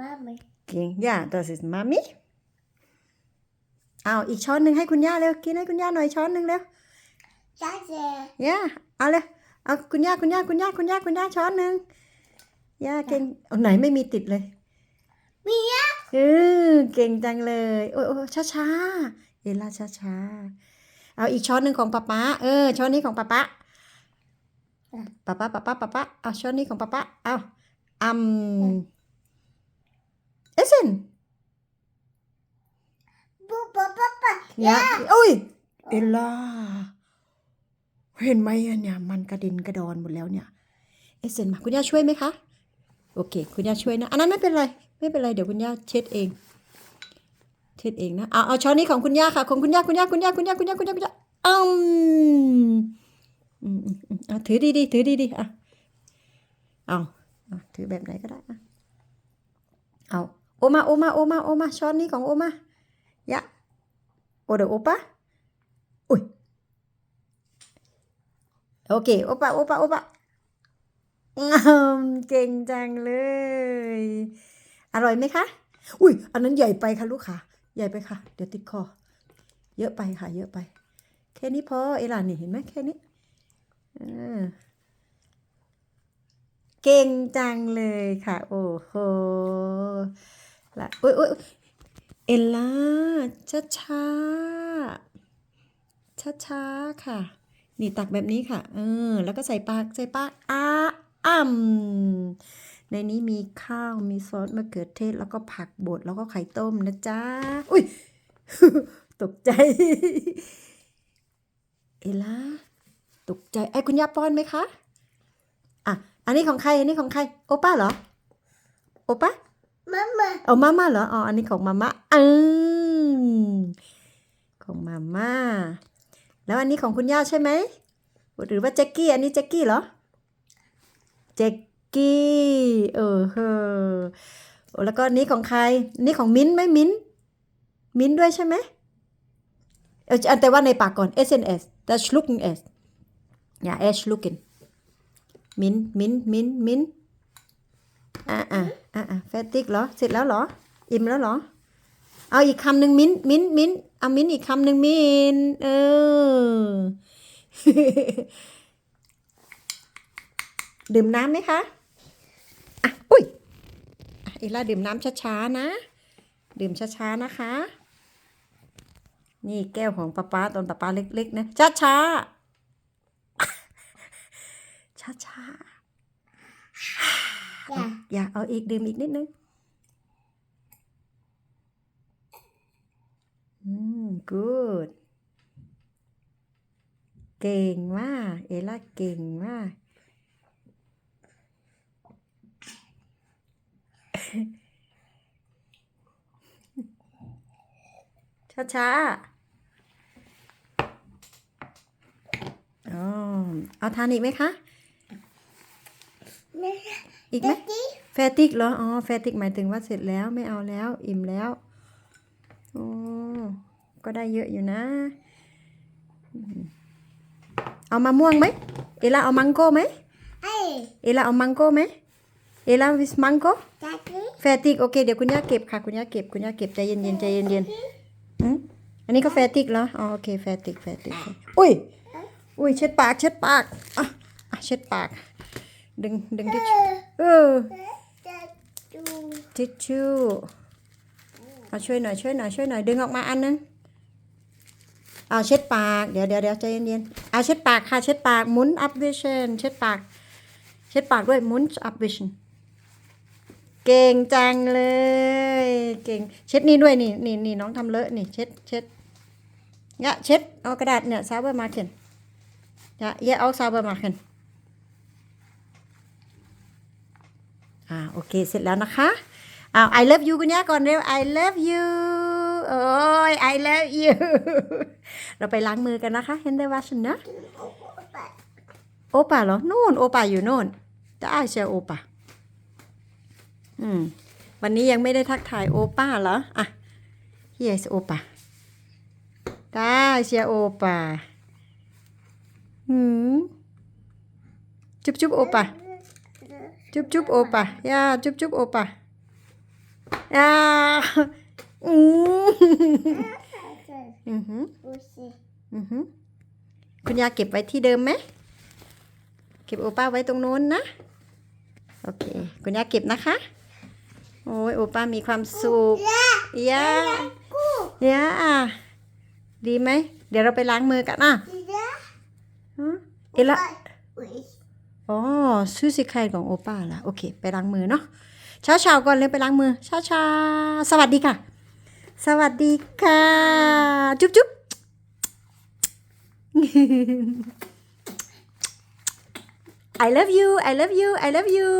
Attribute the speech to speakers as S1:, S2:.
S1: Mami.
S2: เก่งย่า das ist Mami เอาอีกช้อนหนึ่งให้คุณย่าเร็ว กินให้คุณย่าหน่อยช้อนหนึ่งเร็ว
S1: Danke.
S2: ย่าเอาเลยเอาคุณย่าคุณย่าคุณย่าคุณย่าคุณย่าช้อนหนึ่งย่าเก่งเอาไหนไม่มีติดเลย
S1: Mia.
S2: เออเก่งจังเลยโอ้ยโอ้ยช้าช้าๆเอล่าช้าช้าๆเอาอีกช้อนหนึ่งของป๊าป๊าเออช้อนนี้ของป๊าป๊าป๊าป๊าป๊าป๊าป๊าป๊าเอาช้อนนี้ของป๊าป๊าเอาอัม เอเซน
S1: Papa, Papa.
S2: เนี่ยโอ้ยเอลล่าเห็นไหมอะเนี่ยมันกระเด็นกระดอนหมดแล้วเนี่ยเอเซนมาคุณย่าช่วยไหมคะโอเค คุณย่าช่วยนะ อันนั้นไม่เป็นไร ไม่เป็นไรเดี๋ยวคุณย่าเช็ดเอง เช็ดเองนะเอาเอาช้อนนี้ของคุณย่าค่ะของคุณย่าคุณย่าคุณย่าคุณย่าคุณย่าคุณย่าคุณย่าอืมอืมอืมอืมเอาถือดีๆถือดีๆอะเอาเอาถือแบบไหนก็ได้อะเอาโอ มาโอมาโอมาโอมาช้อนนี้ของโอมายะ Oder Opa? Ui. Okay, Opa, Opa, Opa. อืมเก่งจังเลย อร่อยไหมคะ อุ้ยอันนั้นใหญ่ไปค่ะลูกค่ะ ใหญ่ไปค่ะ เดี๋ยวติดคอ เยอะไปค่ะ เยอะไป แค่นี้พอเอล่านี่เห็นไหมแค่นี้เก่งจังเลยค่ะ โอ้โห ละอุ้ยอุ้ยเอลล่าช้าช้าช้าช้าค่ะ นี่ตักแบบนี้ค่ะ เออ แล้วก็ใส่ปากใส่ปากอาอ่ำในนี้มีข้าวมีซอสมะเขือเทศ แล้วก็ผักบดแล้วก็ไข่ต้มนะจ๊ะ อุ้ยตกใจ เอลล่าตกใจ ไอ้คุณย่าป้อนไหมคะ อะ อันนี้ของใคร อันนี้ของใคร โอป้าเหรอ โอป้า
S1: Mama.
S2: เอามาม่าเหรออ๋ออันนี้ของมาม่าอืมของมาม่าแล้วอันนี้ของคุณย่าใช่ไหมหรือว่าแจ็กกี้อันนี้แจ็กกี้เหรอแจ็กกี้เออเฮออแล้วก็นี้ของใครนนี้ของมิ้นไหมมิ้นมิ้นด้วยใช่ไหมเออแต่ว่าในปากก่อน S N S das schlucken es ja es schlucken มิ้นมิ้นมิ้นมิ้น อะอะอะอะแฟตติกเหรอ เสร็จแล้วเหรอ อิ่มแล้วเหรอ เอาอีกคำหนึ่งมิ้นมิ้นมิ้นเอามิ้นอีกคำหนึ่งมิ้นเออ ดื่มน้ำไหมคะอะอุ้ยอะเอล่าดื่มน้ำช้าๆนะ ดื่มช้าๆนะคะ นี่แก้วของป๊าป๊าตอนป๊าป๊าเล็กๆนะช้าๆช้าๆ
S1: Ja.
S2: อยากเอาอีกดื่มอีกนิดนึง อืม good เก่งมาก เอล่าเก่งมาก ช้าๆอ๋อเอาทานอีกไหมคะ อีกไหม
S1: Daddy.
S2: แฟติกเหรอ อ๋อ แฟติกหมายถึงว่าเสร็จแล้วไม่เอาแล้ว อิ่มแล้วโอ้ก็ได้เยอะอยู่นะอืมเอามะม่วงไหม เอล่าเอามังโก้ไหม
S1: Hey.
S2: เอล่าเอามังโก้ไหมเอล่าวิสมังโก้
S1: Daddy.
S2: แฟติกโอเค เดี๋ยวคุณย่าเก็บค่ะ คุณย่าเก็บ คุณย่าเก็บใจเย็นๆใจเย็นๆอืมอันนี้ก็แฟติกเหรอ อ๋อ โอเค แฟติก แฟติก อุ้ย อุ้ย เช็ดปาก เช็ดปาก อะ อะ เช็ดปาก ดึงดึงทิชชู่เออ
S1: Daddy.
S2: ทิชชู่เอาช่วยหน่อยช่วยหน่อยช่วยหน่อยดึงออกมาอันนึงเอาเช็ดปาก เดี๋ยวเดี๋ยวเดี๋ยวใจเย็นๆเอาเช็ดปากค่ะเช็ดปากหมุนอัพวิชันเช็ดปาก เช็ดปากด้วยหมุนอัพวิชันเก่งจังเลย เก่ง เช็ดนี่ด้วยนี่นี่นี่น้องทำเลอะนี่เช็ดเช็ดยะเช็ดเอากระดาษเนี่ยซาเบอร์มาเข็นยะเยะเอาซาเบอร์มาเข็น อ่าโอเคเสร็จแล้วนะคะอ้าว I love you คุณย่าก่อนเร็ว I love you โอ้ย I love you เราไปล้างมือกันนะคะเห็นได้ว่าฉันนะโอป่าเหรอนู่นโอป่าอยู่โน่นจะอ้าเชียร์โอป่าอืมวันนี้ยังไม่ได้ทักทายโอป้าเหรออะ here is โอป่าได้เชียร์โอป่าหืมจุ๊บจุ๊บโอป่า จุ๊บจุ๊บโอปะย่าจุ๊บจุ๊บโอปะอ่าอืมอือหืออือหือคุณยาเก็บไว้ที่เดิมไหมเก็บโอป้าไว้ตรงนู้นนะ โอเค คุณยาเก็บนะคะ โอ้ยโอป้ามีความสุข
S1: ย่า
S2: ย่าดีไหม เดี๋ยวเราไปล้างมือกันอะ
S1: ย่า
S2: ฮะเอละ
S1: อ๋
S2: อซูซิไคของโอป้าละโอเค ไปล้างมือเนาะเช้าเช้าก่อนเลยไปล้างมือเช้าเช้าสวัสดีค่ะ สวัสดีค่ะ จุ๊บจุ๊บ I love you I love you I love you